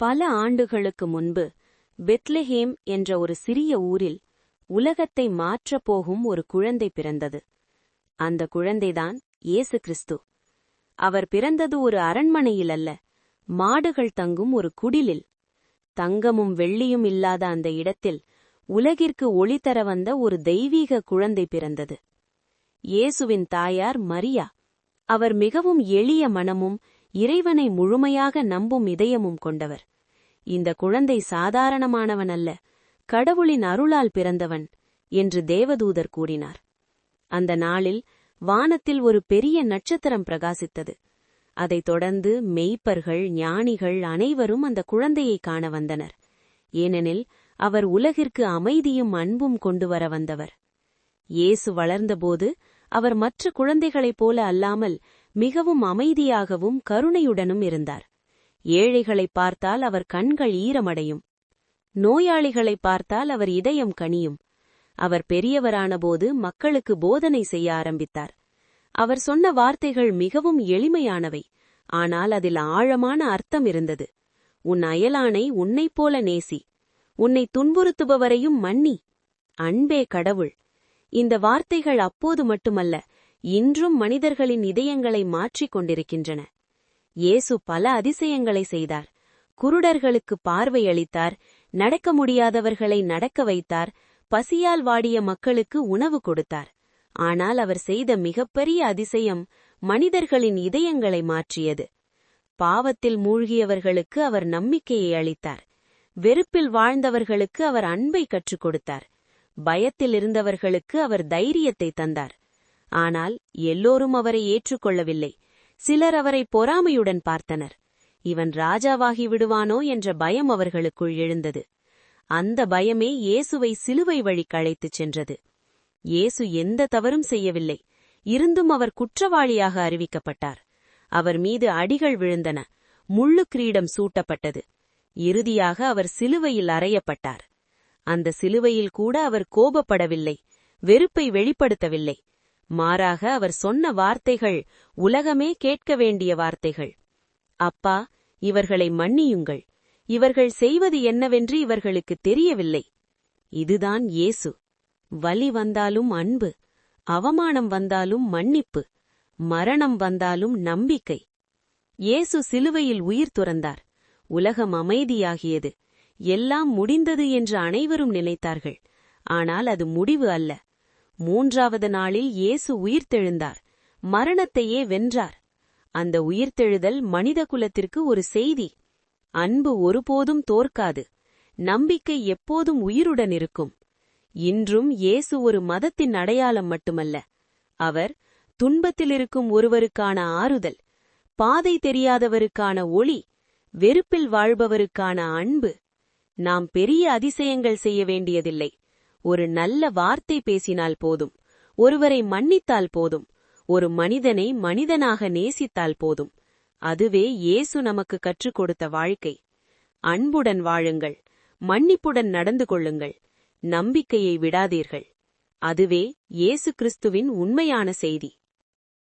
பல ஆண்டுகளுக்கு முன்பு பெத்லஹேம் என்ற ஒரு சிறிய ஊரில் உலகத்தை மாற்றப் போகும் ஒரு குழந்தை பிறந்தது. அந்த குழந்தைதான் இயேசு கிறிஸ்து. அவர் பிறந்தது ஒரு அரண்மனையில் அல்ல மாடுகள் தங்கும் ஒரு குடிலில். தங்கமும் வெள்ளியும் இல்லாத அந்த இடத்தில் உலகிற்கு ஒளி தர வந்த ஒரு தெய்வீக குழந்தை பிறந்தது. இயேசுவின் தாயார் மரியா. அவர் மிகவும் எளிய மனமும் இறைவனை முழுமையாக நம்பும் இதயமும் கொண்டவர். இந்த குழந்தை சாதாரணமானவன் அல்ல கடவுளின் அருளால் பிறந்தவன் என்று தேவதூதர் கூறினார். அந்த நாளில் வானத்தில் ஒரு பெரிய நட்சத்திரம் பிரகாசித்தது. அதைத் தொடர்ந்து மெய்ப்பர்கள் ஞானிகள் அனைவரும் அந்த குழந்தையை காண வந்தனர். ஏனெனில் அவர் உலகிற்கு அமைதியும் அன்பும் கொண்டு வர வந்தவர். இயேசு வளர்ந்தபோது அவர் மற்ற குழந்தைகளைப் போல அல்லாமல் மிகவும் அமைதியாகவும் கருணையுடனும் இருந்தார். ஏழைகளைப் பார்த்தால் அவர் கண்கள் ஈரமடையும். நோயாளிகளைப் பார்த்தால் அவர் இதயம் கனியும். அவர் பெரியவரானபோது மக்களுக்கு போதனை செய்ய ஆரம்பித்தார். அவர் சொன்ன வார்த்தைகள் மிகவும் எளிமையானவை. ஆனால் அதில் ஆழமான அர்த்தம் இருந்தது. உன் அயலானை உன்னைப் போல நேசி. உன்னை துன்புறுத்துபவரையும் மன்னி. அன்பே கடவுள். இந்த வார்த்தைகள் அப்போது மட்டுமல்ல இன்றும் மனிதர்களின் இதயங்களை மாற்றிக் கொண்டிருக்கின்றன. இயேசு பல அதிசயங்களை செய்தார். குருடர்களுக்கு பார்வை அளித்தார். நடக்க முடியாதவர்களை நடக்க வைத்தார். பசியால் வாடிய மக்களுக்கு உணவு கொடுத்தார். ஆனால் அவர் செய்த மிகப்பெரிய அதிசயம் மனிதர்களின் இதயங்களை மாற்றியது. பாவத்தில் மூழ்கியவர்களுக்கு அவர் நம்பிக்கையை அளித்தார். வெறுப்பில் வாழ்ந்தவர்களுக்கு அவர் அன்பை கற்றுக் கொடுத்தார். பயத்தில் இருந்தவர்களுக்கு அவர் தைரியத்தை தந்தார். ஆனால் எல்லோரும் அவரை ஏற்றுக்கொள்ளவில்லை. சிலர் அவரை பொறாமையுடன் பார்த்தனர். இவன் ராஜாவாகி விடுவானோ என்ற பயம் அவர்களுக்குள் எழுந்தது. அந்த பயமே இயேசுவை சிலுவை வழி கழைத்துச் சென்றது. இயேசு எந்த தவறும் செய்யவில்லை. இருந்தும் அவர் குற்றவாளியாக அறிவிக்கப்பட்டார். அவர் மீது அடிகள் விழுந்தன. முள்ளு கிரீடம் சூட்டப்பட்டது. இறுதியாக அவர் சிலுவையில் அறையப்பட்டார். அந்த சிலுவையில் கூட அவர் கோபப்படவில்லை. வெறுப்பை வெளிப்படுத்தவில்லை. மாறாக அவர் சொன்ன வார்த்தைகள் உலகமே கேட்க வேண்டிய வார்த்தைகள். அப்பா இவர்களை மன்னியுங்கள். இவர்கள் செய்வது என்னவென்று இவர்களுக்கு தெரியவில்லை. இதுதான் இயேசு. வலி வந்தாலும் அன்பு அவமானம் வந்தாலும் மன்னிப்பு மரணம் வந்தாலும் நம்பிக்கை. இயேசு சிலுவையில் உயிர் துறந்தார். உலகம் அமைதியாகியது. எல்லாம் முடிந்தது என்று அனைவரும் நினைத்தார்கள். ஆனால் அது முடிவு அல்ல. மூன்றாவது நாளில் இயேசு உயிர்த்தெழுந்தார். மரணத்தையே வென்றார். அந்த உயிர்த்தெழுதல் மனித குலத்திற்கு ஒரு செய்தி. அன்பு ஒருபோதும் தோற்காது. நம்பிக்கை எப்போதும் உயிருடன் இருக்கும். இன்றும் இயேசு ஒரு மதத்தின் அடையாளம் மட்டுமல்ல. அவர் துன்பத்திலிருக்கும் ஒருவருக்கான ஆறுதல் பாதை தெரியாதவருக்கான ஒளி வெறுப்பில் வாழ்பவருக்கான அன்பு. நாம் பெரிய அதிசயங்கள் செய்ய வேண்டியதில்லை. ஒரு நல்ல வார்த்தை பேசினால் போதும். ஒருவரை மன்னித்தால் போதும். ஒரு மனிதனை மனிதனாக நேசித்தால் போதும். அதுவே இயேசு நமக்கு கற்றுக் கொடுத்த வாழ்க்கை. அன்புடன் வாழுங்கள். மன்னிப்புடன் நடந்து கொள்ளுங்கள். நம்பிக்கையை விடாதீர்கள். அதுவே இயேசு கிறிஸ்துவின் உண்மையான செய்தி.